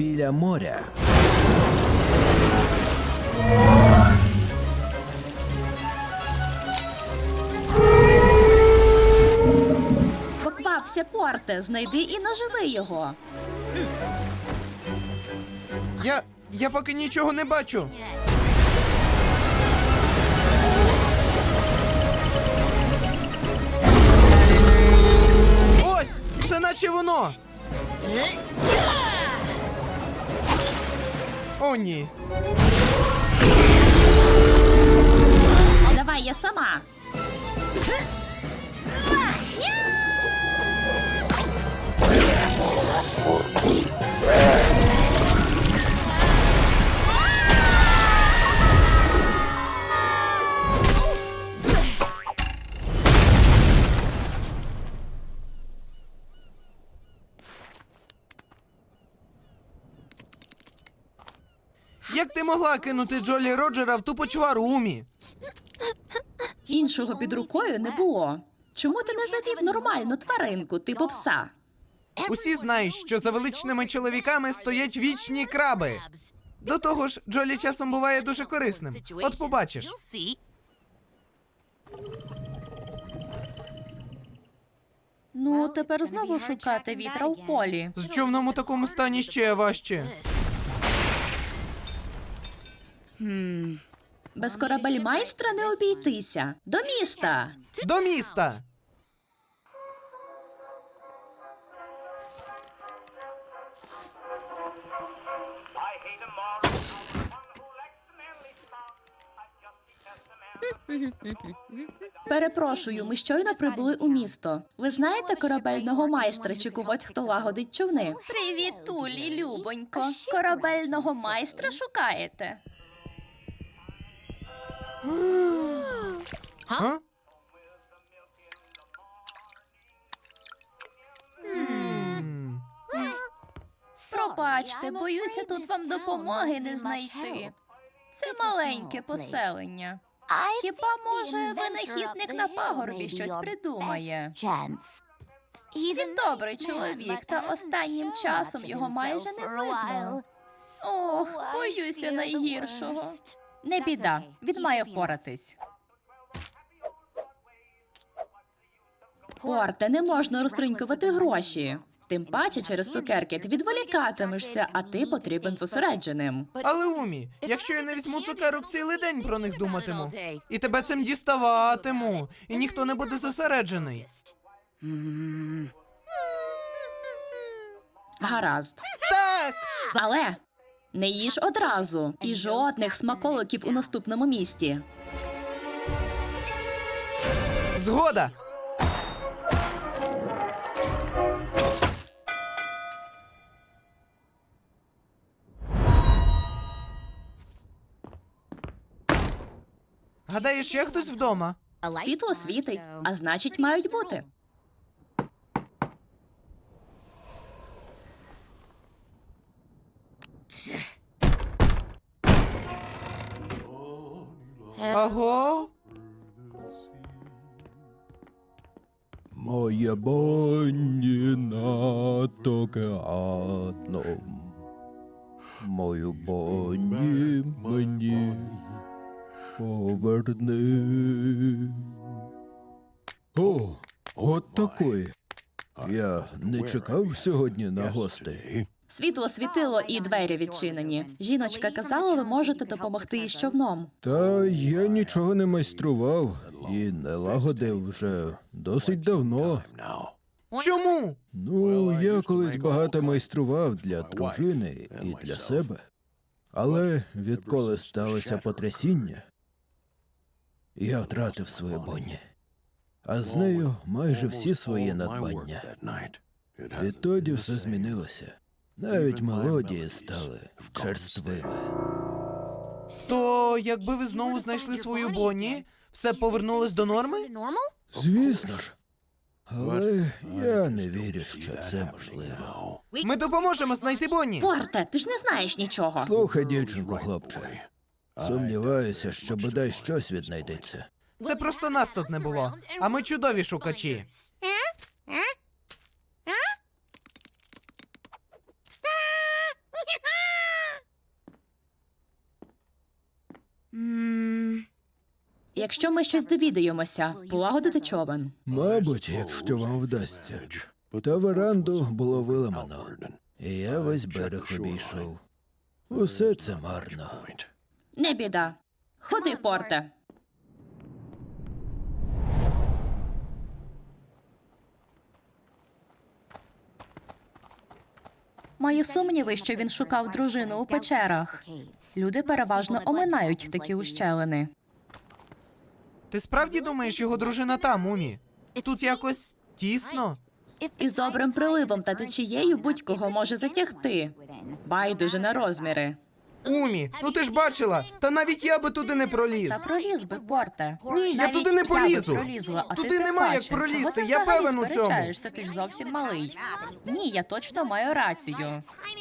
біля моря. Поквапся, порте, знайди і наживи його. Я. я поки нічого не бачу. Ось! Це наче воно! О, ні. Давай я сама. Як ти могла кинути Джолі Роджера в ту почвару умі? Іншого під рукою не було. Чому ти не завів нормальну тваринку, типу пса? Усі знають, що за величними чоловіками стоять вічні краби. До того ж, Джолі часом буває дуже корисним. От побачиш. Ну, тепер знову шукати вітра в полі. З човном у такому стані ще важче. Без корабельмайстра не обійтися. До міста. До міста! Перепрошую, ми щойно прибули у місто. Ви знаєте корабельного майстра чи когось, хто лагодить човни? Привіт, Тулі, любонько. Корабельного майстра шукаєте? А? Пробачте, боюся, тут вам допомоги не знайти. Це маленьке поселення. Хіба може винахідник на пагорбі щось придумає? Він добрий чоловік, та останнім часом його майже не видно. Ох, боюся найгіршого. Не біда, він має впоратись. Порте, не можна розтринькувати гроші. Тим паче через цукерки ти відволікатимешся, а ти потрібен зосередженим. Але Умі, якщо я не візьму цукерок цілий день про них думатиму. І тебе цим діставатиму, і ніхто не буде зосереджений. Гаразд. Так! Але не їж одразу і жодних смаколиків у наступному місті. Згода! Гадаєш, є хтось вдома? Світло світить, а значить, мають бути. Бонні над океаном. Мою Бонні мені поверни. О, от такої. Я не чекав сьогодні на гостей. Світло світило і двері відчинені. Жіночка казала, ви можете допомогти із човном. Та я нічого не майстрував і не лагодив вже досить давно. Чому? Ну, я колись багато майстрував для дружини і для себе. Але відколи сталося потрясіння, я втратив свою Бонні. А з нею майже всі свої надбання. Відтоді все змінилося. Навіть мелодії стали черствими. То якби ви знову знайшли свою Бонні, все повернулось до норми? Звісно ж. Але я не вірю, що це можливо. Ми допоможемо знайти Бонні. Порте, ти ж не знаєш нічого. Слухай, дівчинку, хлопче. Сумніваюся, що бодай щось віднайдеться. Це просто нас тут не було. А ми чудові шукачі. Якщо ми щось довідаємося, полагодити човен. Мабуть, якщо вам вдасться. Та веранду було виламано, і я весь берег обійшов. Усе це марно. Не біда. Ходи, порте. Маю сумніви, що він шукав дружину у печерах. Люди переважно оминають такі ущелини. Ти справді думаєш, його дружина там, Умі? Тут якось тісно. Із добрим приливом та течією будь-кого може затягти. Байдуже на розміри. Умі, ну ти ж бачила, та навіть я би туди не Та проліз. проліз би, порте. Ні, я Навіть туди не би полізу. пролізла, а Туди ти немає як пролізти, Чого ти я взагалі певен у цьому. сперечаєшся? Ти ж зовсім малий. Ні, я точно маю рацію.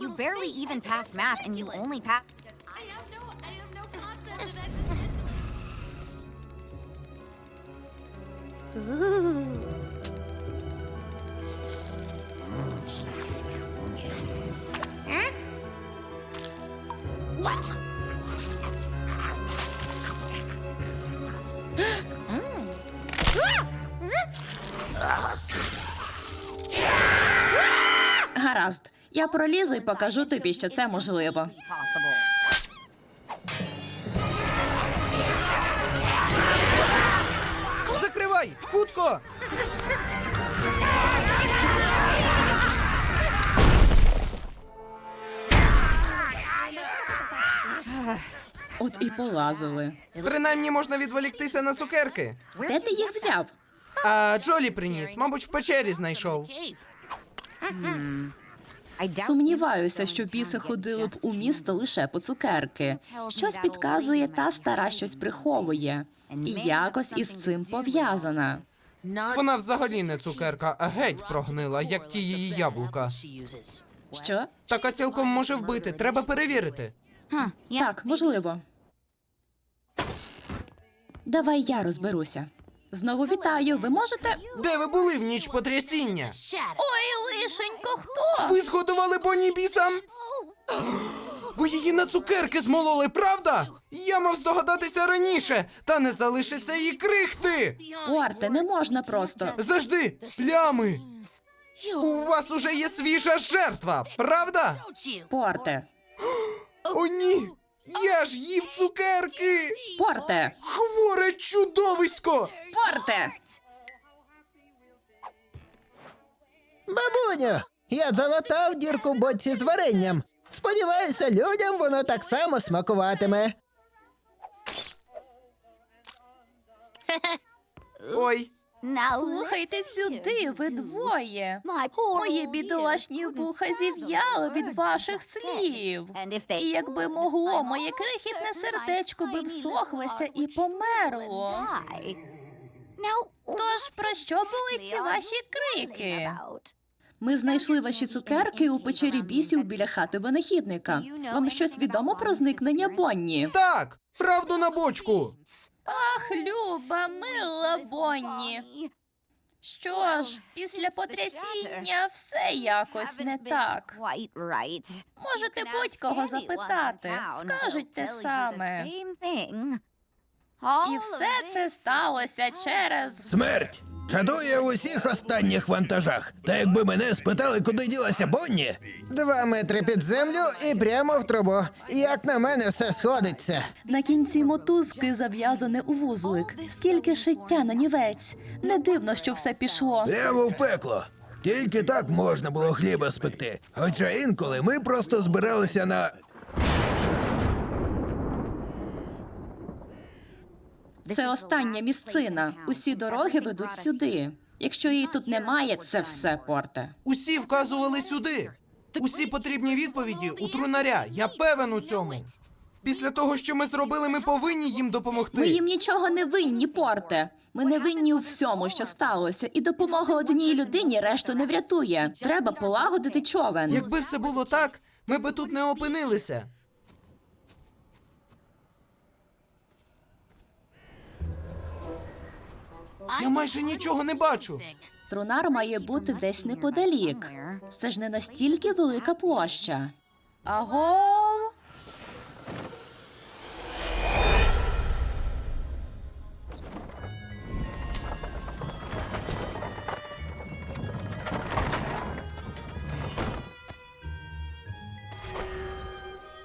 You barely even passed math, and you only passed. Гаразд, я пролізу і покажу тобі, що це можливо. От і полазили. Принаймні можна відволіктися на цукерки. Де ти їх взяв? А Джолі приніс, мабуть, в печері знайшов. Сумніваюся, що біси ходили б у місто лише по цукерки. Щось підказує, та стара щось приховує. І якось із цим пов'язана. Вона взагалі не цукерка, а геть прогнила, як ті її яблука. Що? Така цілком може вбити, треба перевірити. Так, можливо. Давай я розберуся. Знову вітаю. Ви можете. Де ви були в ніч потрясіння? Ой, лишенько, хто? Ви згодували Бонні бісам? Ви її на цукерки змололи, правда? Я мав здогадатися раніше, та не залишиться її крихти. Порте, не можна просто. Завжди плями. У вас уже є свіжа жертва, правда? Порте. О, ні! Я ж їв цукерки! Порте. Хворе чудовисько! Порте. Бабуню, я залатав дірку в боці з варенням. Сподіваюся, людям воно так само смакуватиме. Ой, Слухайте сюди, ви двоє. Мої бідолашні вуха зів'яли від ваших слів. І якби могло, моє крихітне сердечко би всохлося і померло. Тож про що були ці ваші крики? Ми знайшли ваші цукерки у печері бісів біля хати винахідника. Вам щось відомо про зникнення Бонні? так! Правду на бочку! Ах, Люба, мила Бонні. Що ж, після потрясіння все якось не так. Можете будь-кого запитати, скажуть те саме. І все це сталося через. Смерть чадує в усіх останніх вантажах. Та якби мене спитали, куди ділася Бонні, Два метри під землю і прямо в трубу. Як на мене, все сходиться. На кінці мотузки зав'язане у вузлик. Скільки шиття на нівець. Не дивно, що все пішло. прямо в пекло. Тільки так можна було хліба спекти. Хоча інколи ми просто збиралися на. Це остання місцина. Усі дороги ведуть сюди. Якщо її тут немає, це все порте. Усі вказували сюди. Усі потрібні відповіді у трунаря. Я певен у цьому. Після того, що ми зробили, ми повинні їм допомогти. Ми їм нічого не винні, порте. Ми не винні у всьому, що сталося, і допомога одній людині решту не врятує. Треба полагодити човен. Якби все було так, ми би тут не опинилися. Я майже нічого не бачу. Трунар має бути десь неподалік. Це ж не настільки велика площа. Агов!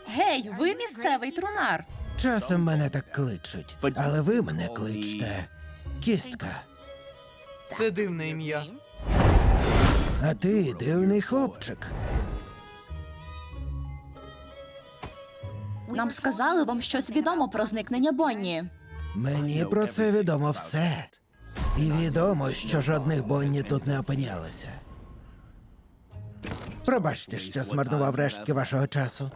Гей, ви місцевий трунар. Часом мене так кличуть, але ви мене кличте Кістка. Це дивне ім'я. А ти дивний хлопчик. Нам сказали вам щось відомо про зникнення Бонні. Мені про це відомо все. І відомо, що жодних Бонні тут не опинялося. Пробачте, що змарнував рештки вашого часу.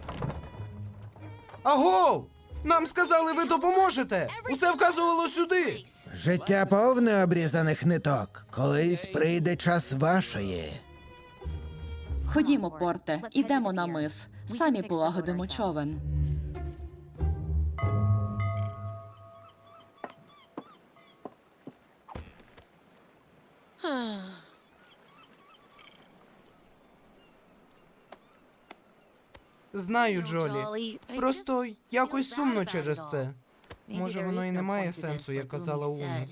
Агов! Нам сказали, ви допоможете! Усе вказувало сюди! Життя повне обрізаних ниток. Колись прийде час вашої. Ходімо, порте, ідемо на мис. Самі полагодимо човен. Знаю, Джолі. Просто якось сумно через це. Може, воно і не має сенсу, як казала Уна.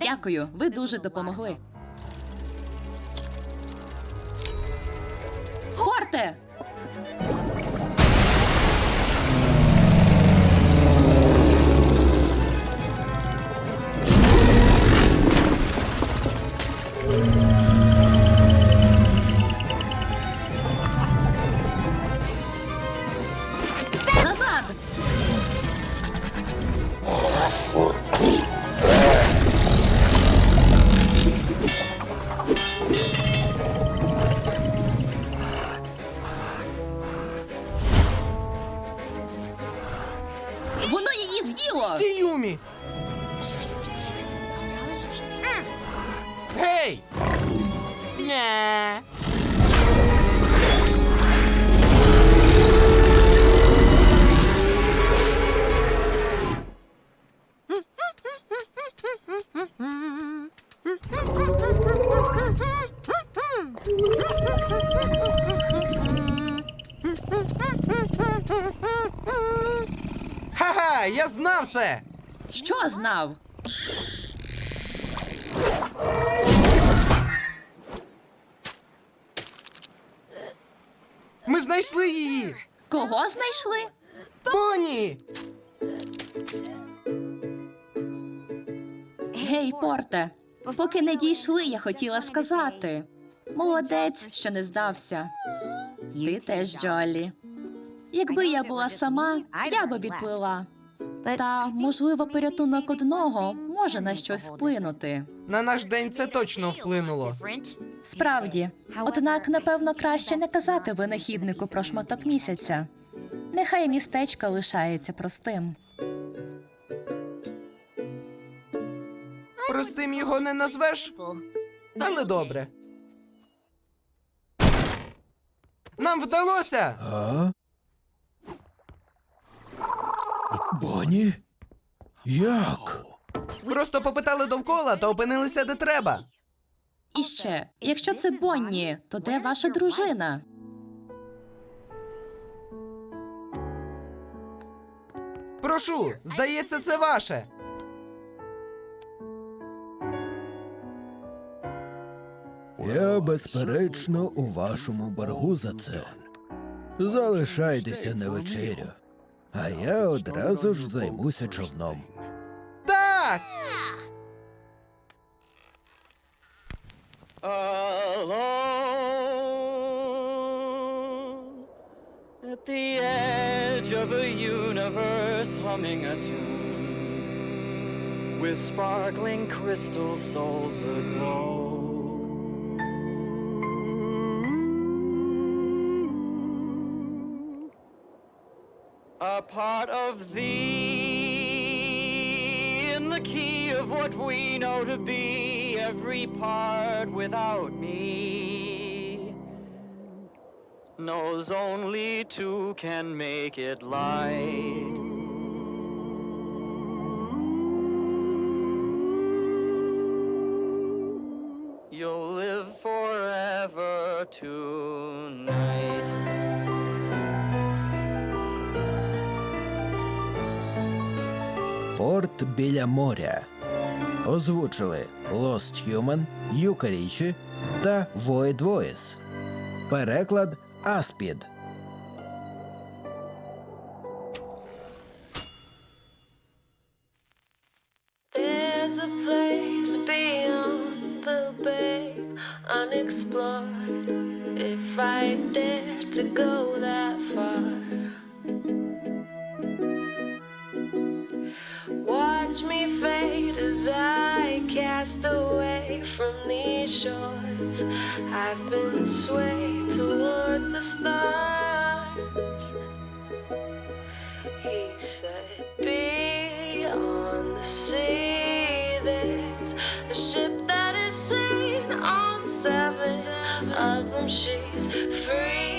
Дякую, ви дуже допомогли. Ха-ха! Я знав це! Що знав? Ми знайшли її! Кого знайшли? Боні! Гей, порте, поки не дійшли, я хотіла сказати. Молодець, що не здався. Ти теж, Джолі. Якби я була сама, я би відплила. Та, можливо, порятунок одного може на щось вплинути. На наш день це точно вплинуло. Справді, однак, напевно, краще не казати винахіднику про шматок місяця. Нехай містечко лишається простим. Простим його не назвеш, але добре. Нам вдалося! Бонні? Як? Просто попитали довкола та опинилися де треба. І ще, якщо це Бонні, то де ваша дружина? Прошу, здається, це ваше. Я, безперечно, у вашому боргу за це. Залишайтеся на вечерю, а я одразу ж займуся човном. Так! alone at the edge of a universe humming a tune with sparkling crystal souls aglow. know to be every part without me knows only two can make it light. You'll live forever tonight. Порт біля моря Озвучили Lost Human, Юка Річі та Void Voice. Переклад Аспід. Unexplored. If I dare to go that far, watch me fade as I from these shores. I've been swayed towards the stars. He said, Be on the sea. There's a ship that is seen, all seven of them. She's free